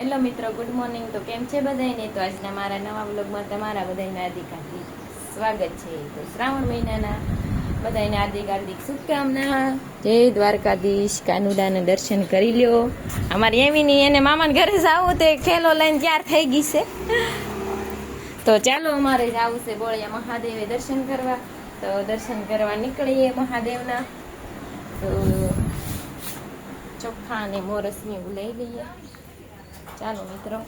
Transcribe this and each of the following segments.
Hello મિત્રો, good morning. તો કેમ છે બધાને તો આજના મારા નવા વ્લોગમાં તમારા બધાને હાર્દિક હાર્દિક સ્વાગત છે. તો શ્રાવણ મહિનાના બધાને હાર્દિક હાર્દિક શુભકામના. જય દ્વારકાધીશ. કાનુડાને દર્શન કરી લ્યો. અમારી એમીની એને મામાને ઘરે જવું તે ખેલો લઈને ત્યાર થઈ ગઈ છે. તો ચાલો અમારે જવું છે બોળિયા મહાદેવે દર્શન કરવા. તો દર્શન કરવા નીકળીએ મહાદેવના. તો ચોખ્ખા અને મોરસની એવું લઈ લઈએ. ચાલો મિત્રો.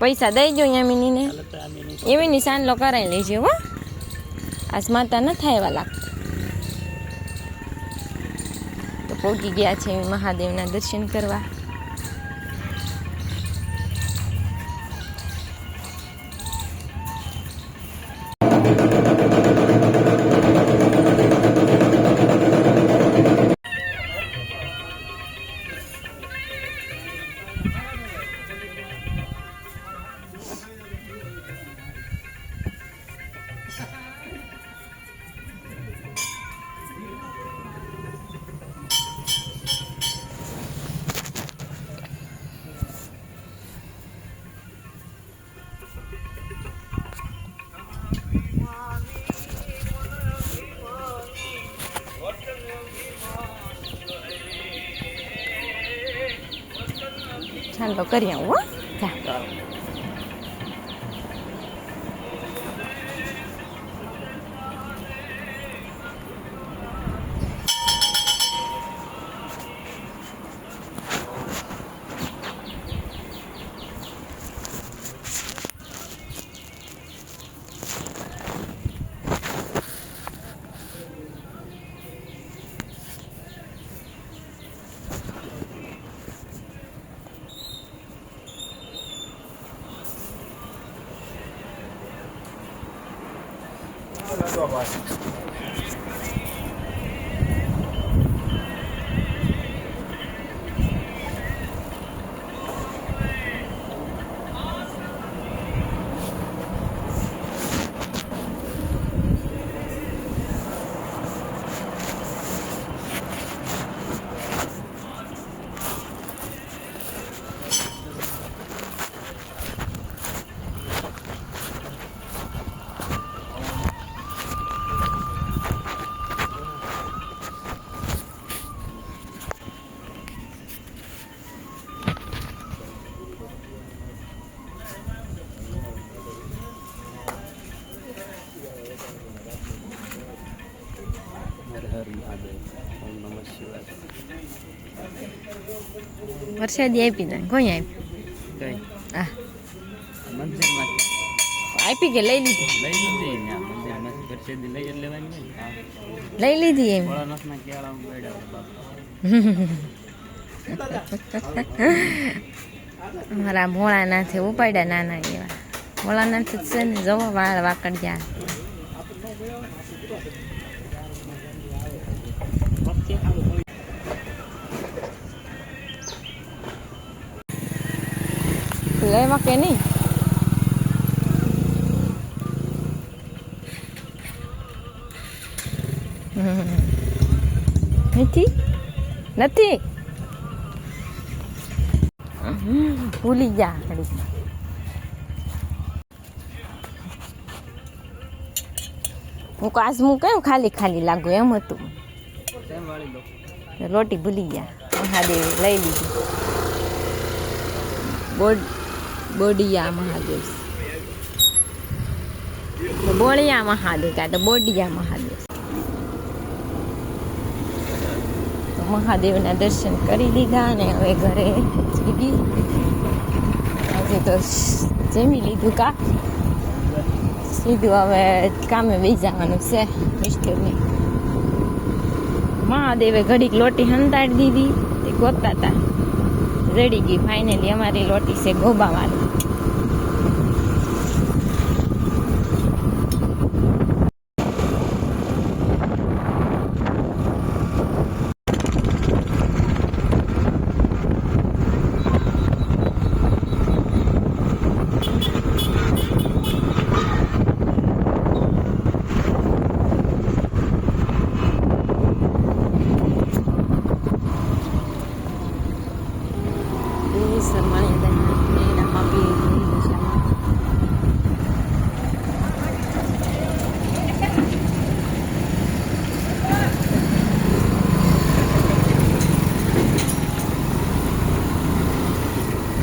પૈસા દઈ જો યામિનીને એવી સાંજલો કરાવી લેજે હો. આસમાતા ન થાય એવા લાગતા. તો પહોંચી ગયા છે મહાદેવના દર્શન કરવા. ચાલો કરી આવું હર હર મહાદેવ ઓમ નમઃ શિવાય. વરસાદી આપી દે કોઈ આપી કઈ? આપી કે લઈ લીધી? લઈ લીધી ને લઈ લેવાની ને? લીધી એમ? ભોળાનાથના કેળા બેડા બાપા. ભોળાનાથે ઉપાડ્યા નાના એવા. ભોળાનાથ છે ને જવો વાળ વાકડ્યા. લેવા કે નહીં નથી નથી ભૂલી ગયા ઘડી હું કાસમું કયું ખાલી ખાલી લાગુ એમ હતું? રોટી ભૂલી ગયા. મહાદેવ લઈ લીધી. બોડ બોડિયા મહાદેવ. બોળિયા મહાદેવ કાં તો બોડિયા મહાદેવ. મહાદેવના દર્શન કરી લીધા અને હવે ઘરે જીવી આજે તો જમી લીધું કા? સીધું હવે કામે બેસી જવાનું છે, મિસ્ટરની. મહાદેવે ઘડીક લોટી હંતાડી દીધી, તે ગોતતા હતા રેડી ગઈ ફાઇનલી અમારી લોટી છે ગોબાવાળી.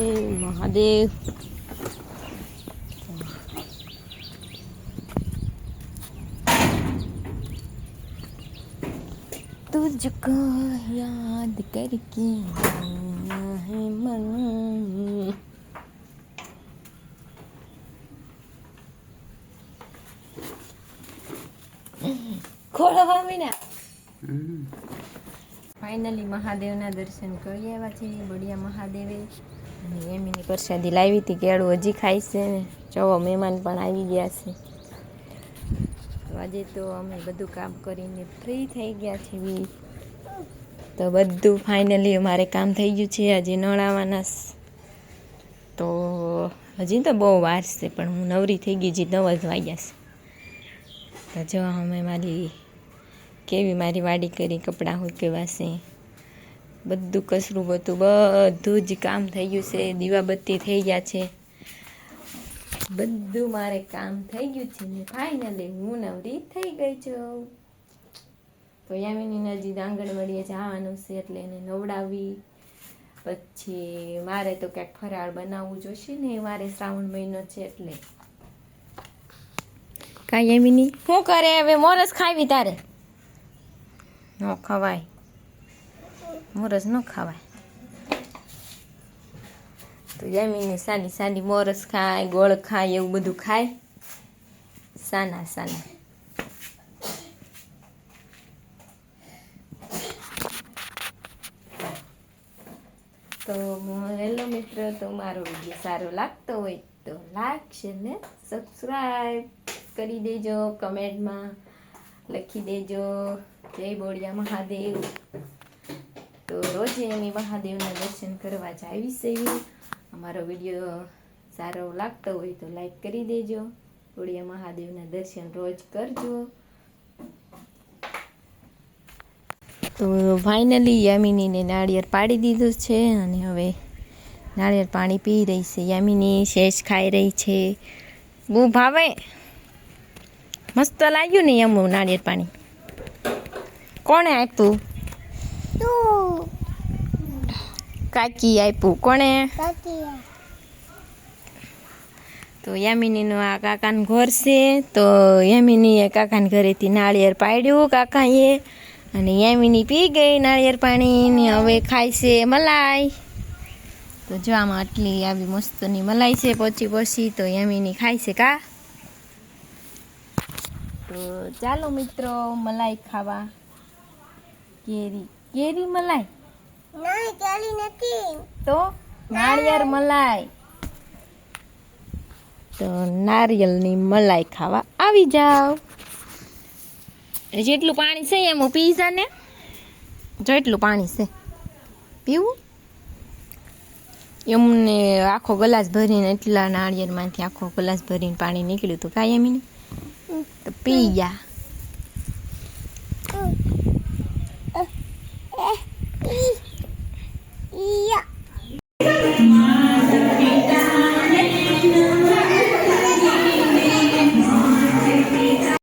મહાદેવ तुझको याद करके आया है मन ખોળો વામીના ફાઇનલી મહાદેવના દર્શન કરી આવ્યા છે બઢિયા મહાદેવે અને એમની પ્રસાદી લાવી હતી, કેળું હજી ખાય છે ને. ચવો મહેમાન પણ આવી ગયા છે. આજે તો અમે બધું કામ કરીને ફ્રી થઈ ગયા છીએ. તો બધું ફાઇનલી અમારે કામ થઈ ગયું છે. હજી નળાવાના તો હજી તો બહુ વાર છે, પણ હું નવરી થઈ ગઈ હજી નવ જ વાગ્યા છે. તો જો, અમે મારી કેવી મારી વાડી કરી, કપડાં હુકેવા છે. બધું કચરું બધું બધું જ કામ થઈ ગયું છે. દીવાબત્તી થઈ ગયા છે. બધું મારે કામ થઈ ગયું છે ને ફાઇનલી હું નવરી થઈ ગઈ છું. તો યામિની નજીક આંગણવાડીએ જવાનું છે એટલે એને નવડાવી. પછી મારે તો ક્યાંક ફરાળ બનાવવું જોશે ને મારે શ્રાવણ મહિનો છે એટલે. કાંઈ યામિની? શું કરે? હવે મોરસ ખાવી તારે? ન ખવાય. મોરસ ન ખાવાય. તો જમીને સાની સાની મોરસ ખાય, ગોળ ખાય, એવું બધું ખાય. સાના સાના. તો હેલો મિત્ર, તો મારો વીડિયો સારો લાગતો હોય તો શેર ને સબસ્ક્રાઈબ કરી દેજો કમેન્ટમાં. લખી દેજો. જય બોળિયા મહાદેવ. તો રોજે એની મહાદેવના દર્શન કરવા જાવી છે. અમારો વીડિયો સારો લાગતો હોય તો લાઈક કરી દેજો. બોળિયા મહાદેવના દર્શન રોજ કરજો. તો ફાઇનલી યામિનીને નાળિયેર પાડી દીધું છે અને હવે નાળિયેર પાણી પી રહી છે. યામિની શેષ ખાઈ રહી છે. બહુ ભાવે. મસ્ત લાગ્યું ને એમ નાળિયેર પાણી. કોણે આપ્યું? કાકી આપ્યું. કોણે? તો યામિનીનું આ કાકાનું ઘર છે. તો યામિનીએ કાકાના ઘરેથી નાળિયેર પાડ્યું. કાકાએ અને યામિની પી ગઈ નાળિયેર પાણી ને હવે ખાય છે મલાઈ. તો જો આમાં આટલી આવી મસ્તની મલાઈ છે પછી પછી તો યામિની ખાય છે કા? તો ચાલો મિત્રો મલાઈ ખાવા. કેરી. કેરી મલાઈ? તો નાળિયેર મલાઈ. તો નારિયેળની મલાઈ ખાવા આવી જાવ જેટલું પાણી છે એમ પીઝા ને જો એટલું પાણી છે. પીવું? એમને આખો ગ્લાસ ભરીને એટલા નાળિયેરમાંથી આખો ગ્લાસ ભરીને પાણી નીકળ્યું હતું એમ તો પી ગયા 一。